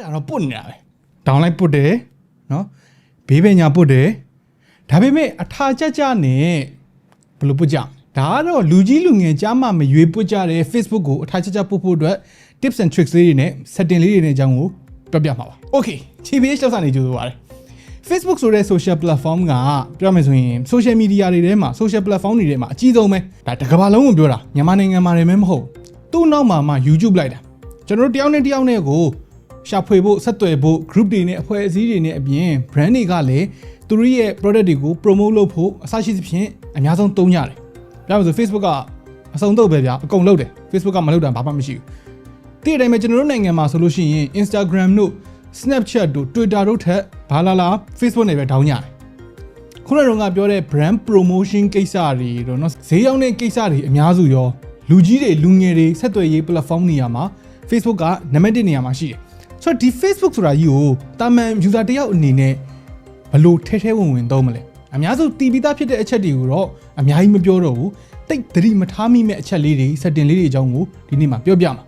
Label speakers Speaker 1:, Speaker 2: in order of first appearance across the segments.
Speaker 1: တာတော့ပုတ်နေတာပဲဒေါင်းလိုက်ပုတ်တယ်နော်ဘေးပညာပုတ်တယ်ဒါပေမဲ့အထာကြကြနဲ့ဘယ်လိုပုတ်ကြဒါကတော့လူကြီးလူငယ်ကြားမှမရွေးပုတ်ကြတဲ့ Facebook ကိုအထာကြကြပုတ်ဖို့အတွက် tips and tricks လေးတွေနဲ့ setting လေးတွေနဲ့အကြောင်းကိုပြောပြမှာပါ okay ခြေပေးလောက်စာနေကြိုးဆိုပါတယ် Facebook ဆိုတဲ့ social platform ကပြောမယ်ဆိုရင် social media တွေထဲမှာ social platform တွေထဲမှာအကြီးဆုံးပဲဒါတစ်ကမ္ဘာလုံးကိုပြောတာမြန်မာနိုင်ငံမှာလည်းမဟုတ်သူ့နောက်မှာမှ YouTube လိုက်တာကျွန်တော်တို့တယောက်နဲ့တယောက်နဲ့ကို ရှာဖွေဖို့ဆက်သွယ်ဖို့ group တွေနဲ့အဖွဲ့အစည်းတွေနဲ့အပြင် brand တွေကလည်းသူတို့ရဲ့ product တွေကို promote လုပ်ဖို့အစရှိသဖြင့်အများဆုံးသုံးကြတယ်ပြောမယ်ဆို Facebook ကအစုံတော့ပဲဗျာအကုန်လုပ်တယ် Facebook ကမလုပ်တာဘာမှမရှိဘူးတည့်တဲ့အတိုင်းပဲကျွန်တော်တို့နိုင်ငံမှာဆိုလို့ရှိရင် Instagram တို့ Snapchat တို့ Twitter တို့ထက်ဘာလာလာ Facebook နဲ့ပဲတောင်းကြတယ်ခုနကတော့ပြောတဲ့ brand promotion ကိစ္စတွေတော့เนาะဈေးရောက်တဲ့ကိစ္စတွေအများစုရောလူကြီးတွေလူငယ်တွေဆက်သွယ်ရေး platform နေရာမှာ Facebook ကနံပါတ်1နေရာမှာရှိတယ် ဆိုတော့ဒီ Facebook ဆိုတာကြီးကိုတာမန် user တယောက်အနေနဲ့ဘယ်လို့ထဲထဲဝင်ဝင်သုံးမလဲအများစုတည်ပြီးသားဖြစ်တဲ့အချက်တွေကိုတော့အများကြီးမပြောတော့ဘူးတိတ်သတိမထားမိမဲ့အချက်လေးတွေ setting လေးတွေအကြောင်းကိုဒီနေ့မှာပြောပြမှာ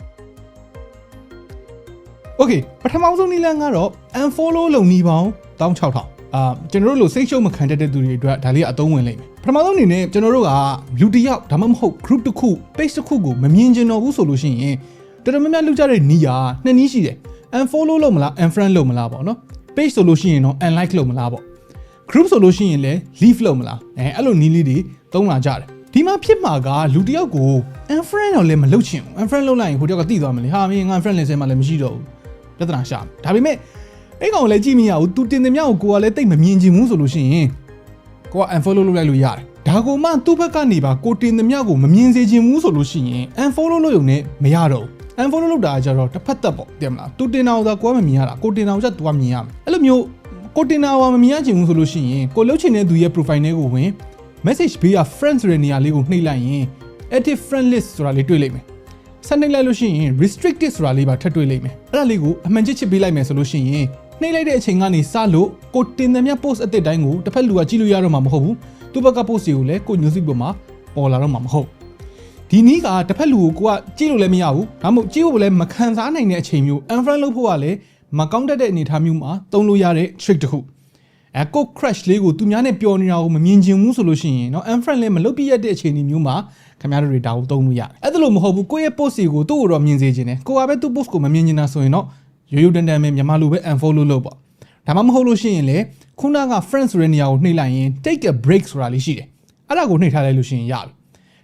Speaker 1: Okay ပထမဆုံးနည်းလမ်းကတော့ unfollow လုပ်နီးပေါင်း16000အာကျွန်တော်တို့လိုစိတ်ရှုပ်မခံတတ်တဲ့သူတွေအတွက်ဒါလေးကအသုံးဝင်လိမ့်မယ်ပထမဆုံးအနေနဲ့ကျွန်တော်တို့ကလူတစ်ယောက်ဒါမှမဟုတ် group တစ်ခု page တစ်ခုကိုမမြင်ကျင်တော့ဘူးဆိုလို့ရှိရင်တော်တော်များများလုပ်ကြတဲ့နီးရာနှစ်နည်းရှိတယ် unfollow လုပ်မလား unfriend လုပ်မလားပေါ့နော် page ဆိုလို့ရှိရင်တော့ unlike လုပ်မလားပေါ့ group ဆိုလို့ရှိရင်လည်း leave လုပ်မလားအဲအဲ့လိုနီးလေးတွေသုံးလာကြတယ်ဒီမှာဖြစ်မှာကလူတစ်ယောက်ကို unfriend တော့လည်းမလုပ်ချင်ဘူး unfriend လုပ်လိုက်ရင်ဟိုတစ်ယောက်ကတိသွားမလဲဟာမင်းငါ friend လည်းဆဲမှလည်းမရှိတော့ဘူးပြဿနာရှာမယ်ဒါပေမဲ့အဲ့ကောင်လည်းကြည့်မရဘူး तू တင်တယ်မြောက်ကိုကိုကလည်းတိတ်မမြင်ချင်ဘူးဆိုလို့ရှိရင်ကိုက unfollow လုပ်လိုက်လို့ရတယ်ဒါကိုမှသူ့ဘက်ကနေပါကိုတင်တယ်မြောက်ကိုမမြင်စေချင်ဘူးဆိုလို့ရှိရင် unfollow လုပ်ရုံနဲ့မရတော့ဘူး unfollow လုပ်တာကကြတော့တစ်ဖက်သက်ပေါ့တင်မလား तू တင်တာကိုသာကိုကမမြင်ရတာကိုတင်တာကိုကျ तू ကမြင်ရမယ်အဲ့လိုမျိုးကိုတင်တာကမမြင်ရချင်ဘူးဆိုလို့ရှိရင်ကိုလှုပ်ချင်တဲ့သူရဲ့ profile တွေကိုဝင် message ဘေးက friends ဆိုတဲ့နေရာလေးကိုနှိပ်လိုက်ရင် active friend list ဆိုတာလေးတွေ့လိမ့်မယ်ဆက်နှိပ်လိုက်လို့ရှိရင် restricted ဆိုတာလေးပါထပ်တွေ့လိမ့်မယ်အဲ့ဒါလေးကိုအမှန်ချစ်ချစ်ပေးလိုက်မယ်ဆိုလို့ရှိရင်နှိပ်လိုက်တဲ့အချိန်ကနေစလို့ကိုတင်တဲ့မြတ် post အသစ်တိုင်းကိုတစ်ဖက်လူကကြည့်လို့ရတော့မှာမဟုတ်ဘူးသူ့ဘက်က post တွေကိုလည်းကို news feed ပေါ်မှာပေါ်လာတော့မှာမဟုတ် ဒီနည်းကတစ်ဖက်လူကိုကိုကကြည့်လို့လည်းမရဘူးဒါမှမဟုတ်ကြည့်ဖို့လည်းမခံစားနိုင်တဲ့အချိန်မျိုး unfriend လုပ်ဖို့ကလည်းမကောင်းတတ်တဲ့အနေအထားမျိုးမှာသုံးလို့ရတဲ့ trick တစ်ခုအဲကို crash လေးကိုသူများနဲ့ပျော်နေတာကိုမမြင်ချင်ဘူးဆိုလို့ရှိရင်เนาะ unfriend လည်းမလုပ်ပြရတဲ့အချိန်ဒီမျိုးမှာခင်ဗျားတို့တွေဒါကိုသုံးလို့ရတယ်အဲ့ဒါလို့မဟုတ်ဘူးကိုယ့်ရဲ့ post တွေကိုသူ့ကိုတော့မြင်စေချင်တယ်ကိုကပဲသူ့ post ကိုမမြင်ချင်တာဆိုရင်တော့ရိုးရိုးတန်တန်ပဲမြန်မာလိုပဲ unfollow လုပ်ပေါ့ဒါမှမဟုတ်လို့ရှိရင်လေခုနက friends ဆိုတဲ့နေရာကိုနှိပ်လိုက်ရင် take a break ဆိုတာလေးရှိတယ်အဲ့ဒါကိုနှိပ်ထားလိုက်လို့ရှိရင်ရပြီ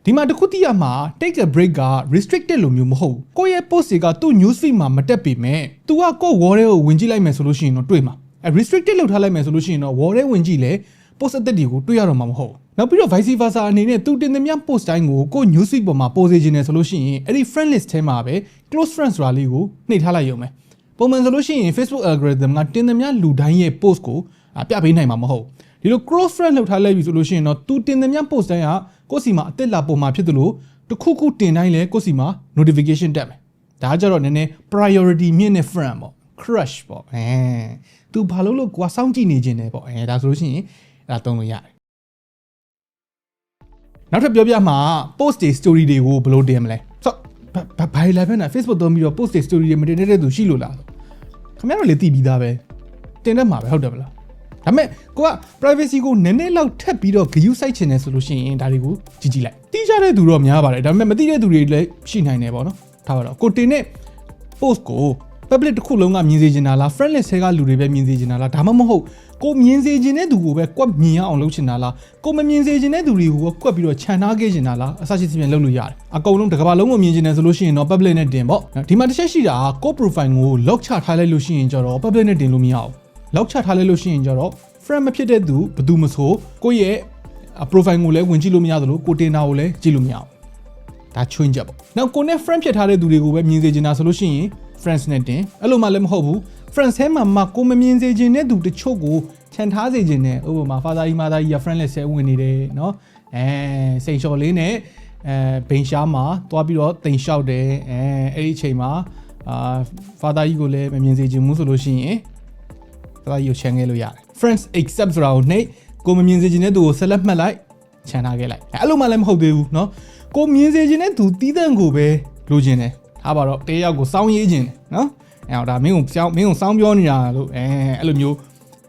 Speaker 1: ဒီမှာတစ်ခုတည်းရမှာ take a break က restricted လို့မျိုးမဟုတ်ဘူးကိုယ့်ရဲ့ post တွေကသူ့ news feed မှာမတက်ပေမဲ့ तू ကကိုယ့် wall တွေကိုဝင်ကြည့်လိုက်မယ်ဆိုလို့ရှိရင်တော့တွေ့မှာအဲ restricted လောက်ထားလိုက်မယ်ဆိုလို့ရှိရင်တော့ wall တွေဝင်ကြည့်လေ post အသစ်တွေကိုတွေ့ရတော့မှာမဟုတ်ဘူးနောက်ပြီးတော့ vice versa အနေနဲ့သူတင်သမျှ post တိုင်းကိုကို news feed ပေါ်မှာပို့စေခြင်းနဲ့ဆိုလို့ရှိရင်အဲ့ဒီ friend list ထဲမှာပဲ close friends ဆိုတာလေးကိုနှိပ်ထားလိုက်ရုံပဲပုံမှန်ဆိုလို့ရှိရင် Facebook algorithm ကတင်သမျှလူတိုင်းရဲ့ post ကိုပြပေးနိုင်မှာမဟုတ် ဒီလို close friend လောက်ထားလိုက်ပြီဆိုလို့ရှိရင်တော့သူတင်သမျှ post တိုင်းကကိုယ့်စီမှာအသက်လာပုံမှာဖြစ်သလိုတစ်ခုခုတင်တိုင်းလဲကိုယ့်စီမှာ notification တက်မယ်ဒါကကြတော့နည်းနည်း priority မြင့်တဲ့ friend ပေါ့ crush ပေါ့အဲ तू ဘာလို့လို့ကိုကစောင့်ကြည့်နေခြင်းတယ်ပေါ့အဲဒါဆိုလို့ရှိရင်အဲ့ဒါသုံးလို့ရတယ်နောက်ထပ်ပြောပြမှာ post တွေ story တွေကိုဘယ်လိုတင်မလဲဆိုတော့ဘာလဲပဲနာ Facebook သုံးပြီးတော့ post တွေ story တွေမတင်တဲ့သူရှိလို့လားခင်ဗျားတို့လည်းသိပြီးသားပဲတင်တတ်မှာပဲဟုတ်တယ်မလား ဒါပေမဲ့ကိုက privacy ကိုနည်းနည်းလောက်ထပ်ပြီးတော့ view site ချင်တယ်ဆိုလို့ရှိရင်ဒါတွေကိုကြည့်ကြည့်လိုက်တီးကြတဲ့သူတော့များပါတယ်ဒါပေမဲ့မသိတဲ့သူတွေလည်းရှိနိုင်တယ်ပေါ့နော်ထားပါတော့ကိုတင်တဲ့ post ကို public တစ်ခုလုံးကမြင်စေချင်တာလား friend list ထဲကလူတွေပဲမြင်စေချင်တာလားဒါမှမဟုတ်ကိုမြင်စေချင်တဲ့သူကိုပဲကွက်မြင်ရအောင်လုပ်ချင်တာလားကိုမမြင်စေချင်တဲ့သူတွေကိုကွက်ပြီးတော့ခြံထားခဲ့ချင်တာလားအစရှိသဖြင့်လုပ်လို့ရတယ်အကုန်လုံးတစ်ကမ္ဘာလုံးကိုမြင်ချင်တယ်ဆိုလို့ရှိရင်တော့ public နဲ့တင်ပေါ့ဒီမှာတစ်ချက်ရှိတာကကို profile ကို lock ချထားလိုက်လို့ရှိရင်ကျတော့ public နဲ့တင်လို့မရအော င် lock ချထားလိုက်လို့ရှိရင်ကျတော့ friend မဖြစ်တဲ့သူဘယ်သူမဆိုကိုယ့်ရဲ့ profile ကိုလည်းဝင်ကြည့်လို့မရသလိုကိုတင်တာကိုလည်းကြည့်လို့မရအောင်ဒါချွင်းချက်ပေါ့နောက်ကိုနဲ့ friend ဖြစ်ထားတဲ့သူတွေကိုပဲမြင်စေချင်တာဆိုလို့ရှိရင် friends နဲ့တင်အဲ့လိုမှလည်းမဟုတ်ဘူး friends ထဲမှာမှကိုမမြင်စေချင်တဲ့သူတချို့ကိုခြံထားစေချင်တယ်ဥပမာ father ကြီး mother ကြီးက friend လက်ဆဲဝင်နေတယ်เนาะအဲစိန်လျှော်လေးနဲ့အဲဘိန်ရှားမှာတွားပြီးတော့တိန်လျှောက်တယ်အဲအဲ့ဒီအချိန်မှာအာ father ကြီးကိုလည်းမမြင်စေချင်ဘူးဆိုလို့ရှိရင် father ကြီးကိုခြံခဲ့လို့ရတယ် friends accept ဆိုတာကိုနှိပ်ကိုမမြင်စေချင်တဲ့သူကိုဆက်လက်မှတ်လိုက်ခြံထားခဲ့လိုက်အဲ့လိုမှလည်းမဟုတ်သေးဘူးเนาะကိုမြင်စေချင်တဲ့သူတီးတန့်ကိုပဲလိုချင်တယ်ထားပါတော့တေးရောက်ကိုစောင်းရေးခြင်းတယ်နော် အဲတော့ဒါမင်းကိုစောင်းမင်းကိုစောင်းပြောနေတာလို့အဲအဲ့လိုမျိုး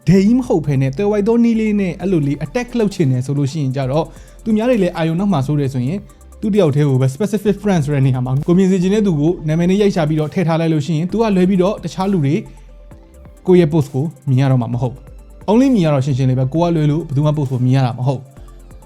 Speaker 1: ဒေကြီးမဟုတ်ဖ ೇನೆ တဲဝိုက်သောနီးလေးနဲ့အဲ့လိုလေး attack လုပ်ချင်တယ်ဆိုလို့ရှိရင်ကြတော့သူများတွေလည်းအာယုံနောက်မှာဆိုးတယ်ဆိုရင်သူတယောက်တည်းကိုပဲ specific friends ဆိုတဲ့နေရာမှာကိုမြင်စီခြင်းတဲ့သူကိုနာမည်နဲ့ရိုက်ချပြီးတော့ထည့်ထားလိုက်လို့ရှိရင် तू ကလွဲပြီးတော့တခြားလူတွေ ကိုယ့်ရဲ့ post ကိုမြင်ရတော့မှာမဟုတ်ဘူး only မြင်ရတော့ရှင်းရှင်းလေးပဲကိုကလွဲလို့ဘယ်သူမှ post ကိုမြင်ရတာမဟုတ်ဘူး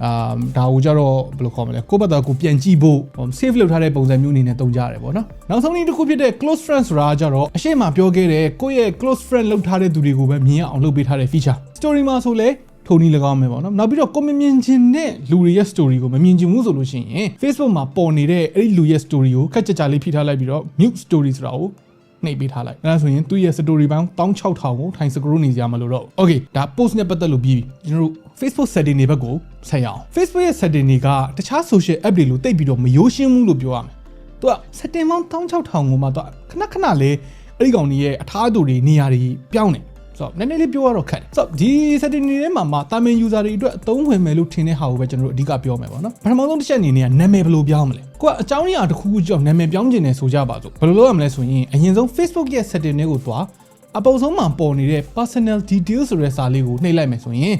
Speaker 1: အာဒါကိုကြတော့ဘယ်လိုခေါ်မလဲကိုယ့်ဘက်တော့ကိုပြန်ကြည့်ဖို့ save လုပ်ထားတဲ့ပုံစံမျိုးအနေနဲ့တုံးကြရတယ်ပေါ့နော်နောက်ဆုံးနည်းတစ်ခုဖြစ်တဲ့ close friends ဆိုတာကကြတော့အရှိမပြောခဲ့တဲ့ကိုယ့်ရဲ့ close friend လုပ်ထားတဲ့သူတွေကိုပဲမြင်ရအောင်လုပ်ပေးထားတဲ့ feature story မှာဆိုလဲထုံနီ၎င်းမယ်ပေါ့နော်နောက်ပြီးတော့ကိုမမြင်ချင်တဲ့လူတွေရဲ့ story ကိုမမြင်ချင်ဘူးဆိုလို့ရှိရင် Facebook မှာပေါ်နေတဲ့အဲ့ဒီလူရဲ့ story ကိုခက်ကြကြလေးဖိထားလိုက်ပြီးတော့ mute story ဆိုတာကို နှိပ်ပေးထားလိုက်အဲဒါဆိုရင်သူ့ရဲ့ story ပေါင်း16000ကိုထိုင် scroll နေကြမလို့တော့ okay ဒါ post နဲ့ပတ်သက်လို့ပြီးပြီကျွန်တော်တို့ Facebook setting တွေဘက်ကိုဆက်ရအောင် Facebook ရဲ့ setting တွေကတခြား social app တွေလို့တိတ်ပြီးတော့မရိုးရှင်းဘူးလို့ပြောရမယ်သူက setting ပေါင်း16000ကိုမှသူခဏခဏလေးအဲ့ဒီကောင်ကြီးရဲ့အထားအတူတွေနေရာတွေပြောင်းနေ ဆိုတော့နည်းနည်းလေးပြောရတော့ခက်တယ်ဆိုတော့ဒီ setting တွေထဲမှာမှာတာမင် user တွေအတွက်အသုံးဝင်မယ်လို့ထင်တဲ့ဟာကိုပဲကျွန်တော်တို့အဓိကပြောမယ်ပေါ့နော်ပထမဆုံးတစ်ချက်အနေနဲ့ကနာမည်ဘယ်လိုပြောင်းမလဲကိုကအကြောင်းအရာတစ်ခုခုကြောင့်နာမည်ပြောင်းခြင်းနဲ့ဆိုကြပါစို့ဘယ်လိုလုပ်ရမလဲဆိုရင်အရင်ဆုံး Facebook ရဲ့ setting တွေကိုသွားအပေါ်ဆုံးမှာပေါ်နေတဲ့ personal details ဆိုတဲ့စာလေးကိုနှိပ်လိုက်မယ်ဆိုရင်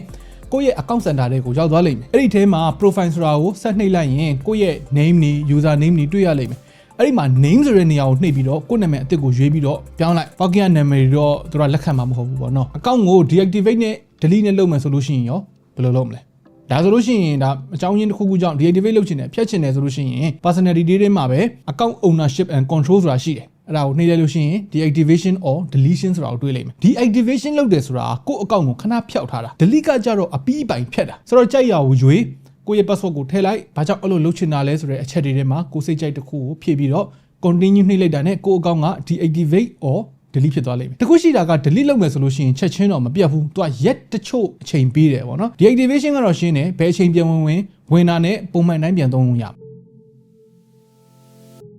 Speaker 1: ကိုယ့်ရဲ့ account center တွေကိုရောက်သွားလိမ့်မယ်အဲ့ဒီထဲမှာ profile ဆိုတာကိုဆက်နှိပ်လိုက်ရင်ကိုယ့်ရဲ့ name တွေ user name တွေတွေ့ရလိမ့်မယ် အဲ့ဒီမှာ name ဆိုတဲ့နေရာကိုနှိပ်ပြီးတော့ကိုယ့်နာမည်အသစ်ကိုရွေးပြီးတော့ပြောင်းလိုက်။ Pocket နာမည်တွေတော့သူကလက်ခံမှာမဟုတ်ဘူးပေါ့နော်။ account ကို deactivate နဲ့ delete နဲ့လုပ်မယ်ဆိုလို့ရှိရင်ရောဘယ်လိုလုပ်မလဲ။ဒါဆိုလို့ရှိရင်ဒါအကြောင်းရင်းတစ်ခုခုကြောင့် deactivate လုပ်ချင်တယ်ဖြတ်ချင်တယ်ဆိုလို့ရှိရင် personal detail တွေမှာပဲ account ownership and control ဆိုတာရှိတယ်။အဲ့ဒါကိုနှိပ်လိုက်လို့ရှိရင် deactivation or deletion ဆိုတာကိုတွေ့လိမ့်မယ် deactivation လုပ်တယ်ဆိုတာကိုယ့်အကောင့်ကိုခဏဖျောက်ထားတာ delete ကကြတော့အပီးပိုင်ဖြတ်တာဆိုတော့ကြိုက်ရကိုရွေး ကိုယ့်ရဲ့ password ကိုထည့်လိုက်ဘာကြောင့်အဲ့လိုလုပ်ချင်တာလဲဆိုတဲ့အချက်တွေထဲမှာကိုယ်စိတ်ကြိုက်တစ်ခုကိုဖြည့်ပြီးတော့ continue နှိပ်လိုက်တာနဲ့ကိုယ့်အကောင့်က deactivate or delete ဖြစ်သွားလိမ့်မယ်တခုရှိတာက delete လုပ်မယ်ဆိုလို့ရှိရင်ချက်ချင်းတော့မပြတ်ဘူးသူကရက်တချို့အချိန်ပေးတယ်ပေါ့နော် deactivation ကတော့ရှင်းတယ်ဘယ်အချိန်ပြန်ဝင်ဝင်ဝင်တာနဲ့ပုံမှန်တိုင်းပြန်သုံးလို့ရမယ်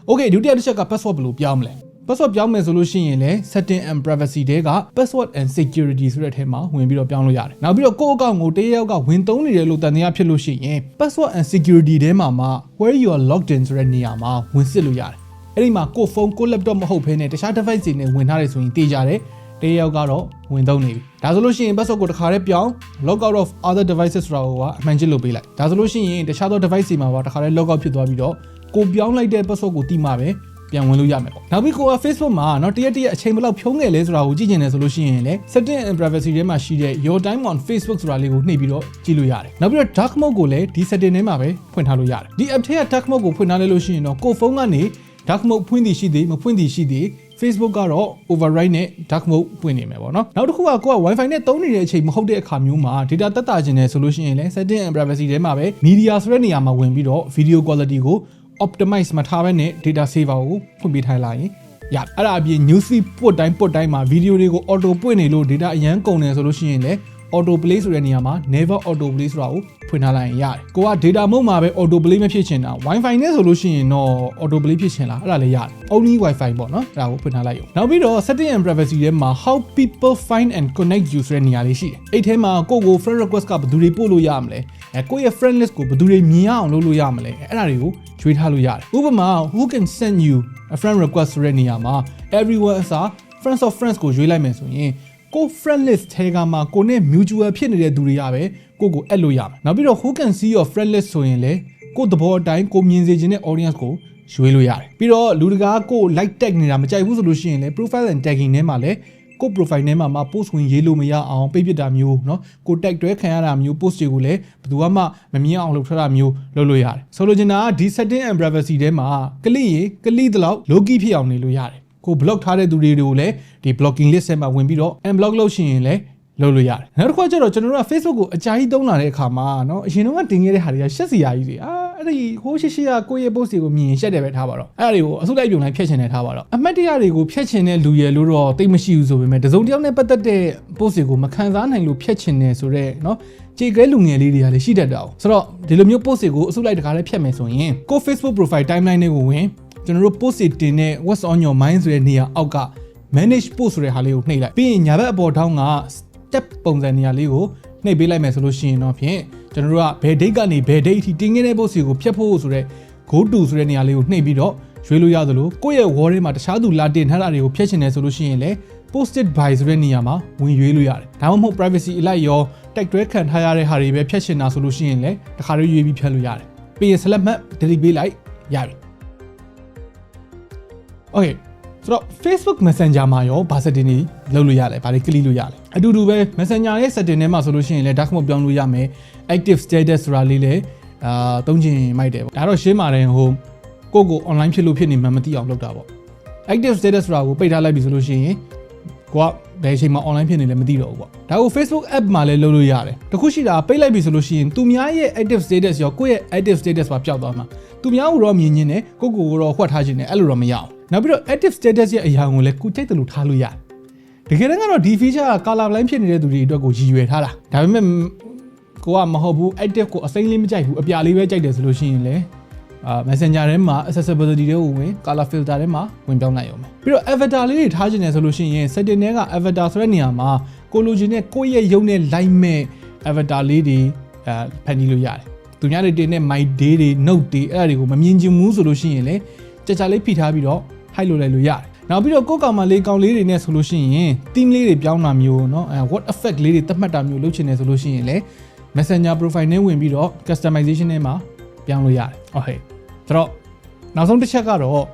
Speaker 1: Okay ဒုတိယတစ်ချက်က password ဘယ်လိုပြောင်းမလဲ password ပြောင်းမယ်ဆိုလို့ရှိရင်လည်း setting and privacy တဲက password and security ဆိုတဲ့အထဲမှာဝင်ပြီးတော့ပြောင်းလို့ရတယ်နောက်ပြီးတော့ကိုယ့်အကောင့်ကိုတရက်ယောက်ကဝင်သုံးနေတယ်လို့တန်တရားဖြစ်လို့ရှိရင် password and security တဲမှာမှ where you are logged in ဆိုတဲ့နေရာမှာဝင်စစ်လို့ရတယ်အဲ့ဒီမှာကိုဖုန်းကို laptop မဟုတ်ဘဲနဲ့တခြား device တွေနဲ့ဝင်ထားတယ်ဆိုရင်တေးကြတယ်တရက်ယောက်ကတော့ဝင်သုံးနေပြီဒါဆိုလို့ရှိရင် password ကိုတစ်ခါတည်းပြောင်း log out of other devices ဆိုတာကိုကအမှန်ချစ်လုပ်ပေးလိုက်ဒါဆိုလို့ရှိရင်တခြားသော device တွေမှာပါတစ်ခါတည်း log out ဖြစ်သွားပြီးတော့ကိုပြောင်းလိုက်တဲ့ password ကိုတိမှပဲ ပြန်ဝင်လို့ရမယ်ပေါ့နောက်ပြီးကိုက Facebook မှာเนาะတရက်တရက်အချိန်ဘယ်လောက်ဖြုံးခဲ့လဲဆိုတာကိုကြည့်ကျင်တယ်ဆိုလို့ရှိရင်လည်း setting and privacy ထဲမှာရှိတဲ့ your time on Facebook ဆိုတာလေးကိုနှိပ်ပြီးတော့ကြည့်လို့ရတယ်နောက်ပြီးတော့ dark mode ကိုလည်းဒီ setting ထဲမှာပဲဖွင့်ထားလို့ရတယ်ဒီ app ထဲက dark mode ကိုဖွင့်ထားလိုက်လို့ရှိရင်တော့ကိုဖုန်းကနေ dark mode ဖွင့်သည်ရှိသည်မဖွင့်သည်ရှိသည် Facebook ကတော့ override နဲ့ dark mode ပွင့်နေမယ်ပေါ့နော်နောက်တစ်ခုကကိုက Wi-Fi နဲ့သုံးနေတဲ့အချိန်မဟုတ်တဲ့အခါမျိုးမှာ data တက်တာခြင်းနဲ့ဆိုလို့ရှိရင်လည်း setting and privacy ထဲမှာပဲ media ဆိုတဲ့နေရာမှာဝင်ပြီးတော့ video quality ကို optimize မထားဘဲနဲ့ data saver ကိုဖွင့်ပေးထားလိုက်ရင်ရအဲ့ဒါအပြင် newsfeed ပွတ်တိုင်းပွတ်တိုင်းမှာ video တွေကို auto ပွင့်နေလို့ data အရန်ကုန်နေဆိုလို့ရှိရင်လည်း auto play ဆိုတဲ့နေရာမှာ never auto play ဆိုတာကိုဖွင့်ထားလိုက်ရင်ရတယ်။ကိုက data mode မှာပဲ auto play မဖြစ်ချင်တာ Wi-Fi နဲ့ဆိုလို့ရှိရင်တော့ auto play ဖြစ်ချင်လားအဲ့ဒါလည်းရတယ်။ only Wi-Fi ပေါ့နော်။အဲ့ဒါကိုဖွင့်ထားလိုက်ရုံ။နောက်ပြီးတော့ setting and privacy ထဲမှာ how people find and connect you ဆိုတဲ့နေရာလေးရှိတယ်။အဲ့ထဲမှာကိုကို friend request ကဘယ်သူတွေပို့လို့ရမလဲ။ အဲကိုရဲ့ friend list ကိုဘယ်သူတွေမြင်အောင်လုပ်လို့ရမလဲ။အဲ့ဒါတွေကိုကျွေးထားလို့ရတယ်။ဥပမာ who can send you a friend request ဆိုတဲ့နေရာမှာ everyone အစား friends of friends ကိုရွေးလိုက်မယ်ဆိုရင်ကို friend list ထဲကမှကိုနဲ့ mutual ဖြစ်နေတဲ့သူတွေကပဲကိုကိုအပ်လို့ရမယ်နောက်ပြီးတော့ who can see your friend list ဆိုရင်လေကိုသဘောအတိုင်းကိုမြင်စေခြင်းတဲ့ audience ကိုရွေးလို့ရတယ်ပြီးတော့လူတကာကို like tag နေတာမကြိုက်ဘူးဆိုလို့ရှိရင်လေ profile and tagging ထဲမှာလည်း ကို profile ထဲမှာမှ post ဝင်ရေးလို့မရအောင်ပိတ်ပစ်တာမျိုးเนาะကို tag တွဲခံရတာမျိုး post တွေကိုလည်းဘယ်သူမှမမြင်အောင်လုပ်ထားတာမျိုးလုပ်လို့ရတယ်ဆိုလိုချင်တာကဒီ setting and privacy ထဲမှာကလိရင်ကလိတလောက် logi ဖြစ်အောင်နေလို့ရတယ်ကို block ထားတဲ့သူတွေကိုလည်းဒီ blocking list ထဲမှာဝင်ပြီးတော့ unblock လုပ်ရှင်ရင်လည်းလုပ်လို့ရတယ်နောက်တစ်ခါကျတော့ကျွန်တော်တို့က Facebook ကိုအကြိုက်သုံးလာတဲ့အခါမှာเนาะအရင်တော့တင်ခဲ့တဲ့ဟာတွေကရှက်စီယာကြီးတွေအာ အဲ့ဒီဟိုးရှိရှိကကိုယ့်ရဲ့ post တွေကိုမြင်ရှက်တယ်ပဲထားပါတော့အဲ့ဒါတွေကိုအစုလိုက်ပြုံလိုက်ဖျက်ချင်တယ်ထားပါတော့အမှတ်တရတွေကိုဖျက်ချင်တဲ့လူရယ်လို့တော့တိတ်မရှိဘူးဆိုပေမဲ့တစုံတစ်ယောက်နဲ့ပတ်သက်တဲ့ post တွေကိုမခံစားနိုင်လို့ဖျက်ချင်တယ်ဆိုတော့เนาะကြေကဲလူငယ်လေးတွေကလည်းရှိတတ်တာ။ဆိုတော့ဒီလိုမျိုး post တွေကိုအစုလိုက်တခါလေးဖျက်မယ်ဆိုရင်ကို Facebook profile timeline တွေကိုဝင်ကျွန်တော်တို့ post တွေတင်တဲ့ what's on your mind ဆိုတဲ့နေရာအောက်က manage post ဆိုတဲ့ဟာလေးကိုနှိပ်လိုက်ပြီးရင်ညာဘက်အပေါ်ထောင်းက step ပုံစံနေရာလေးကို နှိပ်ပေးလိုက်မယ်ဆိုလို့ရှိရင်တော့ဖြင့်ကျွန်တော်တို့ကဘယ် date ကနေဘယ် date အထိတင်ခဲ့တဲ့ post တွေကိုဖျက်ဖို့ဆိုတဲ့ go to ဆိုတဲ့နေရာလေးကိုနှိပ်ပြီးတော့ရွေးလို့ရသလိုကိုယ့်ရဲ့ wall ထဲမှာတခြားသူလာတင်ထားတာတွေကိုဖျက်ချင်တယ်ဆိုလို့ရှိရင်လည်း posted by ဆိုတဲ့နေရာမှာဝင်ရွေးလို့ရတယ်ဒါမှမဟုတ် privacy အလိုက်ရောတိုက်တွဲခံထားရတဲ့ဟာတွေပဲဖျက်ချင်တာဆိုလို့ရှိရင်လည်းတခါတည်းရွေးပြီးဖျက်လို့ရတယ်ပြီးရင် select မှတ် delete ပေးလိုက်ရပြီ okay ဆိုတော့ Facebook Messenger မှာရောဘာ setting တွေလုပ်လို့ရလဲဘာတွေ click လို့ရလဲအတူတူပဲ Messenger ရဲ့ setting ထဲမှာဆိုလို့ရှိရင်လည်း dark mode ပြောင်းလို့ရမယ် active status ဆိုတာလေးလည်းအာသုံးချင်မိုက်တယ်ပေါ့ဒါတော့ရှင်းပါတယ်ဟိုကိုယ့်ကို online ဖြစ်လို့ဖြစ်နေမှမသိအောင်လုပ်တာပေါ့ active status ဆိုတာကိုပိတ်ထားလိုက်ပြီဆိုလို့ရှိရင်ကိုကဘယ်အချိန်မှာ online ဖြစ်နေလဲမသိတော့ဘူးပေါ့ဒါကို Facebook app မှာလည်းလုပ်လို့ရတယ်တခုရှိတာပိတ်လိုက်ပြီဆိုလို့ရှိရင်သူများရဲ့ active status ရောကိုယ့်ရဲ့ active status ပါပျောက်သွားမှာသူများကိုတော့မြင်ညင်းတယ်ကိုယ့်ကိုယ်ကိုတော့ဟွက်ထားခြင်းနဲ့အဲ့လိုတော့မရအောင် နောက်ပြီးတော့ active status ရဲ့အရာကိုလည်းကိုကြိုက်တယ်လို့ထားလို့ရတယ်တကယ်တမ်းကတော့ဒီ feature က color blind ဖြစ်နေတဲ့သူတွေအတွက်ကိုရည်ရွယ်ထားတာဒါပေမဲ့ကိုကမဟုတ်ဘူး active ကိုအစိမ့်လေးမကြိုက်ဘူးအပြာလေးပဲကြိုက်တယ်ဆိုလို့ရှိရင်လည်းအာ messenger ထဲမှာ accessibility တွေကိုဝင် color filter ထဲမှာဝင်ပြောင်းလိုက်ရုံပဲပြီးတော့ avatar လေးတွေထားခြင်းနဲ့ဆိုလို့ရှိရင် setting တွေက avatar ဆိုတဲ့နေရာမှာကိုလိုချင်တဲ့ကိုယ့်ရဲ့ရုပ်နဲ့ line မဲ့ avatar လေးတွေအဲဖန်တီးလို့ရတယ်သူများတွေတင်တဲ့ my day တွေ note တွေအဲ့ဒါတွေကိုမမြင်ချင်ဘူးဆိုလို့ရှိရင်လည်းကြကြလေးဖိထားပြီးတော့ hide လုပ်လိုက်လို့ရတယ်နောက်ပြီးတော့ကိုယ့်ကောင်မလေးကောင်လေးတွေနဲ့ဆိုလို့ရှိရင် theme လေးတွေပြောင်းတာမျိုးเนาะအဲ what effect လေးတွေသတ်မှတ်တာမျိုးလုပ်ချင်တယ်ဆိုလို့ရှိရင်လည်း messenger profile နဲ့ဝင်ပြီးတော့ customization ထဲမှာပြောင်းလို့ရတယ်။ Okay ဆိုတော့နောက်ဆုံးတစ်ချက်ကတော့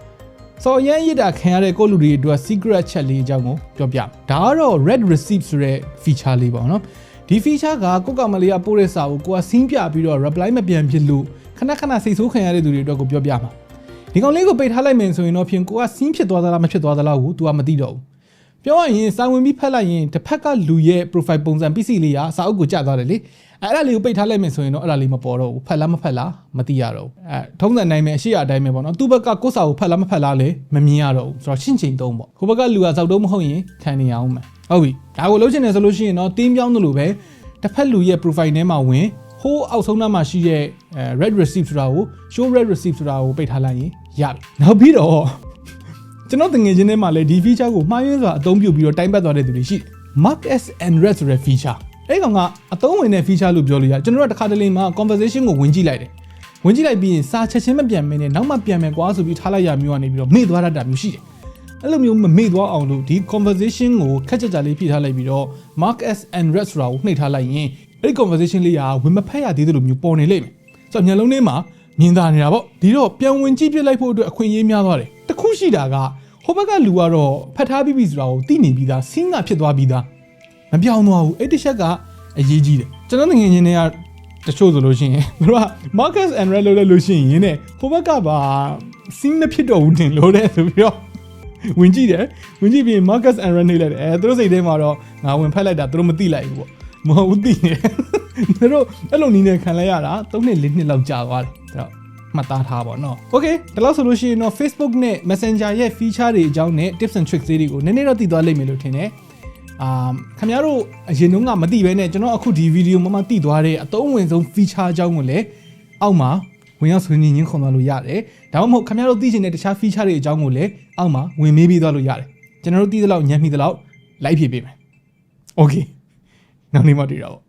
Speaker 1: စော်ရမ်းရစ်တာခံရတဲ့ကိုယ့်လူတွေအတွက် secret ချက်လေးအကြောင်းကိုပြောပြမယ်။ဒါကတော့ red receipt ဆိုတဲ့ feature လေးပေါ့နော်။ဒီ feature ကကိုယ့်ကောင်မလေးကပို့တဲ့စာကိုကိုက scene ပြပြီးတော့ reply မပြန်ဖြစ်လို့ခဏခဏစိတ်ဆိုးခံရတဲ့သူတွေအတွက်ကိုပြောပြမှာ။ ဒီကောင်လေးကိုပိတ်ထားလိုက်မယ်ဆိုရင်တော့ဖြင့်ကိုက scene ဖြစ်သွားသလားမဖြစ်သွားသလားကို तू ကမသိတော့ဘူး။ပြောရရင်စာဝင်ပြီးဖက်လိုက်ရင်တစ်ဖက်ကလူရဲ့ profile ပုံစံ PC လေးကစာအုပ်ကိုကျသွားတယ်လေအဲ့ဒါလေးကိုပိတ်ထားလိုက်မယ်ဆိုရင်တော့အဲ့ဒါလေးမပေါ်တော့ဘူးဖက်လားမဖက်လားမသိရတော့ဘူးအဲထုံးစံတိုင်းပဲအရှိအတိုင်းပဲပေါ့နော်သူ့ဘက်ကကိုယ့်စာကိုဖက်လားမဖက်လားလေမမြင်ရတော့ဘူးဆိုတော့ရှင်းချိန်သုံးပေါ့ဟိုဘက်ကလူကစောက်တုံးမဟုတ်ရင်ခံနေရအောင်မယ်ဟုတ်ပြီဒါကိုလုပ်ချင်တယ်ဆိုလို့ရှိရင်တော့တင်းပြောင်းသလိုပဲတစ်ဖက်လူရဲ့ profile ထဲမှာဝင် ဟိုးအောက်ဆုံးနားမှာရှိတဲ့အဲ red receipt ဆိုတာကို show red receipt ဆိုတာကိုပိတ်ထားလိုက်ရင်ရပြီနောက်ပြီးတော့ကျွန်တော်တငယ်ချင်းထဲမှာလည်းဒီ feature ကိုမှားယွင်းစွာအသုံးပြုပြီးတော့တိုင်းပတ်သွားတဲ့သူတွေရှိတယ် mark s and red ဆိုတဲ့ feature အဲ့ကောင်ကအသုံးဝင်တဲ့ feature လို့ပြောလို့ရကျွန်တော်တို့ကတစ်ခါတလေမှာ conversation ကိုဝင်ကြည့်လိုက်တယ်ဝင်ကြည့်လိုက်ပြီးရင်စာချက်ချင်းမပြန်မင်းနဲ့နောက်မှပြန်မယ်ကွာဆိုပြီးထားလိုက်ရမျိုးကနေပြီးတော့မေ့သွားတတ်တာမျိုးရှိတယ်အဲ့လိုမျိုးမမေ့သွားအောင်လို့ဒီ conversation ကိုခက်ကြကြလေးဖြည့်ထားလိုက်ပြီးတော့ mark s and red ဆိုတာကိုနှိပ်ထားလိုက်ရင် အဲ့ဒီ conversation လေးကဝင်မဖက်ရသေးတယ်လို့မျိုးပေါ်နေလိမ့်မယ်ဆိုတော့မျက်လုံးထဲမှာမြင်သာနေတာပေါ့ဒီတော့ပြန်ဝင်ကြည့်ပြလိုက်ဖို့အတွက်အခွင့်အရေးများသွားတယ်တခုရှိတာကဟိုဘက်ကလူကတော့ဖတ်ထားပြီးပြီဆိုတာကိုသိနေပြီးသားစင်းကဖြစ်သွားပြီးသားမပြောင်းသွားဘူးအဲ့ဒီချက်ကအရေးကြီးတယ်ကျွန်တော်ငငယ်ချင်းတွေကတချို့ဆိုလို့ရှိရင်တို့က Marcus and Red လို့လည်းလို့ရှိရင်တဲ့ဟိုဘက်ကပါစင်းမဖြစ်တော့ဘူးတင်လို့တဲ့ဆိုပြီးတော့ဝင်ကြည့်တယ်ဝင်ကြည့်ပြီး Marcus and Red နေလိုက်တယ်အဲသူတို့စိတ်ထဲမှာတော့ငါဝင်ဖက်လိုက်တာသူတို့မသိလိုက်ဘူးပေါ့ မဟုတ်ဘူးသိနေသူတို့အဲ့လိုနီးနေခံလိုက်ရတာ3နှစ်4နှစ်လောက်ကြာသွားတယ်အဲ့တော့မှတ်သားထားပါတော့။ Okay ဒါလို့ဆိုလို့ရှိရင်တော့ Facebook နဲ့ Messenger ရဲ့ feature တွေအကြောင်းနဲ့ tips and tricks တွေကိုနည်းနည်းတော့သိသွားလိမ့်မယ်လို့ထင်တယ်။အာခင်ဗျားတို့အရင်တုန်းကမသိဘဲနဲ့ကျွန်တော်အခုဒီဗီဒီယိုမှာမှသိသွားတဲ့အသုံးဝင်ဆုံး feature အကြောင်းကိုလည်းအောက်မှာဝင်ရောက်ဆွေးနွေးရင်းခွန်သွားလို့ရတယ်။ဒါမှမဟုတ်ခင်ဗျားတို့သိချင်တဲ့တခြား feature တွေအကြောင်းကိုလည်းအောက်မှာဝင်မေးပြီးသွားလို့ရတယ်။ကျွန်တော်တို့သိသလောက်ညံ့မိသလောက်လိုက်ဖြည့်ပေးမယ်။ Okay နောက်နေ့မှတွေ့တာပေါ့